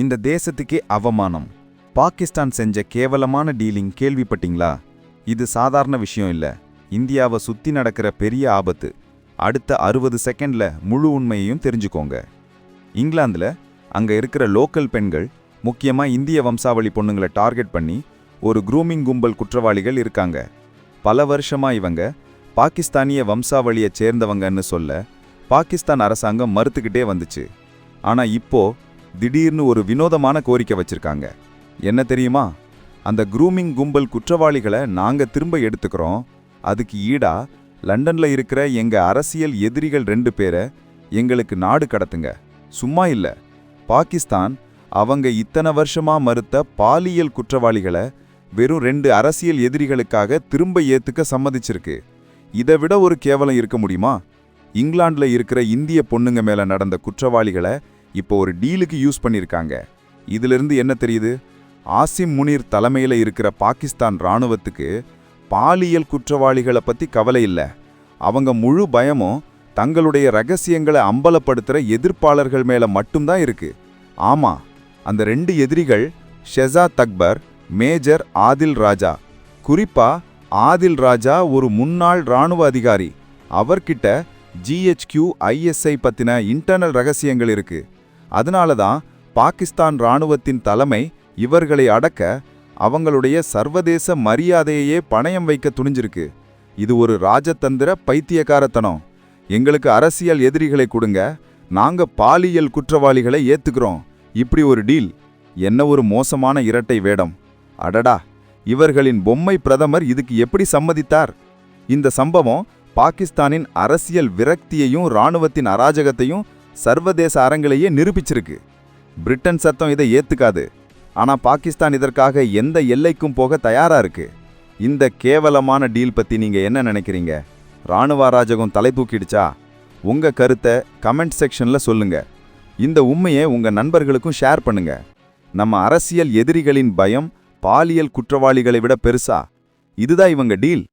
இந்த தேசத்துக்கே அவமானம். பாகிஸ்தான் செஞ்ச கேவலமான டீலிங் கேள்விப்பட்டீங்களா? இது சாதாரண விஷயம் இல்லை. இந்தியாவை சுத்தி நடக்கிற பெரிய ஆபத்து. அடுத்த அறுபது செகண்ட்ல முழு உண்மையையும் தெரிஞ்சுக்கோங்க. இங்கிலாந்துல அங்க இருக்கிற லோக்கல் பெண்கள் முக்கியமா இந்திய வம்சாவளி பொண்ணுங்களை டார்கெட் பண்ணி ஒரு க்ரூமிங் கும்பல் குற்றவாளிகள் இருக்காங்க. பல வருஷமா இவங்க பாகிஸ்தானிய வம்சாவளியை சேர்ந்தவங்கன்னு சொல்ல பாகிஸ்தான் அரசாங்கம் மறுத்துக்கிட்டே வந்துச்சு. ஆனா இப்போ திடீர்னு ஒரு வினோதமான கோரிக்கை வச்சிருக்காங்க. என்ன தெரியுமா? அந்த க்ரூமிங் கும்பல் குற்றவாளிகளை நாங்கள் திரும்ப எடுத்துக்கிறோம். அதுக்கு ஈடா லண்டன்ல இருக்கிற எங்க அரசியல் எதிரிகள் ரெண்டு பேரை எங்களுக்கு நாடு கடத்துங்க. சும்மா இல்ல. பாகிஸ்தான் அவங்க இத்தனை வருஷமா மறுத்த பாலியல் குற்றவாளிகளை வெறும் ரெண்டு அரசியல் எதிரிகளுக்காக திரும்ப ஏத்துக்க சம்மதிச்சிருக்கு. இதை விட ஒரு கேவலம் இருக்க முடியுமா? இங்கிலாந்துல இருக்கிற இந்திய பொண்ணுங்க மேல நடந்த குற்றவாளிகளை இப்போ ஒரு டீலுக்கு யூஸ் பண்ணியிருக்காங்க இதிலிருந்து என்ன தெரியுது? ஆசிம் முனீர் தலைமையில் இருக்கிற பாகிஸ்தான் ராணுவத்துக்கு பாலியல் குற்றவாளிகளை பற்றி கவலை இல்லை. அவங்க முழு பயமும் தங்களுடைய ரகசியங்களை அம்பலப்படுத்துகிற எதிர்ப்பாளர்கள் மேலே மட்டும்தான் இருக்கு. ஆமா அந்த ரெண்டு எதிரிகள் ஷெசா தக்பர் மேஜர் ஆதில் ராஜா. குறிப்பா ஆதில் ராஜா ஒரு முன்னாள் ராணுவ அதிகாரி. அவர்கிட்ட ஜிஹெச்கியூ ஐஎஸ்ஐ பற்றின இன்டர்னல் ரகசியங்கள் இருக்குது அதனால தான் பாகிஸ்தான் ராணுவத்தின் தலைமை இவர்களை அடக்க அவங்களுடைய சர்வதேச மரியாதையையே பணயம் வைக்க துணிஞ்சிருக்கு. இது ஒரு ராஜதந்திர பைத்தியக்காரத்தனம். எங்களுக்கு அரசியல் எதிரிகளை கொடுங்க. நாங்க பாலியல் குற்றவாளிகளை ஏத்துக்கிறோம். இப்படி ஒரு டீல். என்ன ஒரு மோசமான இரட்டை வேடம். அடடா இவர்களின் பொம்மை பிரதமர் இதுக்கு எப்படி சம்மதித்தார்? இந்த சம்பவம் பாகிஸ்தானின் அரசியல் விரக்தியையும் ராணுவத்தின் அராஜகத்தையும் சர்வதேச அரங்கிலேயே நிரூபிச்சிருக்கு. பிரிட்டன் சத்தம் இதை ஏத்துக்காது. ஆனா பாகிஸ்தான் இதற்காக எந்த எல்லைக்கும் போக தயாரா இருக்கு. இந்த கேவலமான டீல் பத்தி நீங்க என்ன நினைக்கிறீங்க? ராணுவ அராஜகம் தலை தூக்கிடுச்சா உங்க கருத்தை கமெண்ட் செக்ஷன்ல சொல்லுங்க. இந்த உண்மையை உங்க நண்பர்களுக்கும் ஷேர் பண்ணுங்க. நம்ம அரசியல் எதிரிகளின் பயம் பாலியல் குற்றவாளிகளை விட பெருசா? இதுதான் இவங்க டீல்.